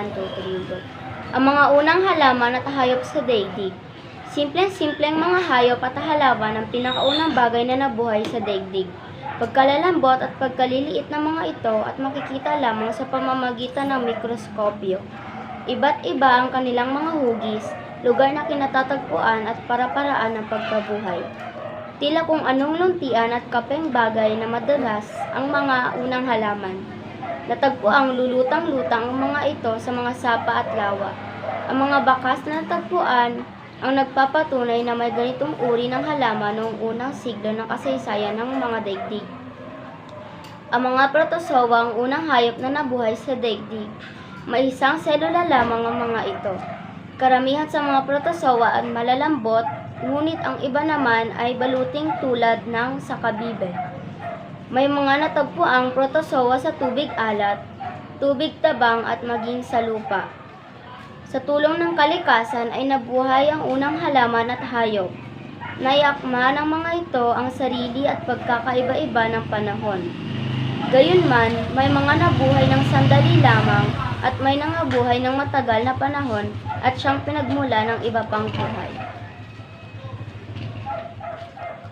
1, 2, 3, go. Ang mga unang halaman at hayop sa daigdig. Simpleng-simpleng mga hayop at halaman ang pinakaunang bagay na nabuhay sa daigdig. Pagkalalambot at pagkaliliit ng mga ito at makikita lamang sa pamamagitan ng mikroskopyo. Iba't iba ang kanilang mga hugis, lugar na kinatatagpuan at para-paraan ng pagkabuhay. Tila kung anong luntian at kapeng bagay na madalas ang mga unang halaman. Natagpo ang lulutang-lutang ang mga ito sa mga sapa at lawa. Ang mga bakas na natagpuan ang nagpapatunay na may ganitong uri ng halaman noong unang siglo ng kasaysayan ng mga daigdig. Ang mga protozoa ang unang hayop na nabuhay sa daigdig. May isang selula lamang ang mga ito. Karamihan sa mga protozoa ay malalambot, ngunit ang iba naman ay baluting tulad ng sakabibe. May mga natagpo ang protozoa sa tubig alat, tubig tabang at maging sa lupa. Sa tulong ng kalikasan ay nabuhay ang unang halaman at hayop. Nayakma ng mga ito ang sarili at pagkakaiba-iba ng panahon. Gayunman, may mga nabuhay ng sandali lamang at may nangabuhay ng matagal na panahon at siyang pinagmula ng iba pang buhay.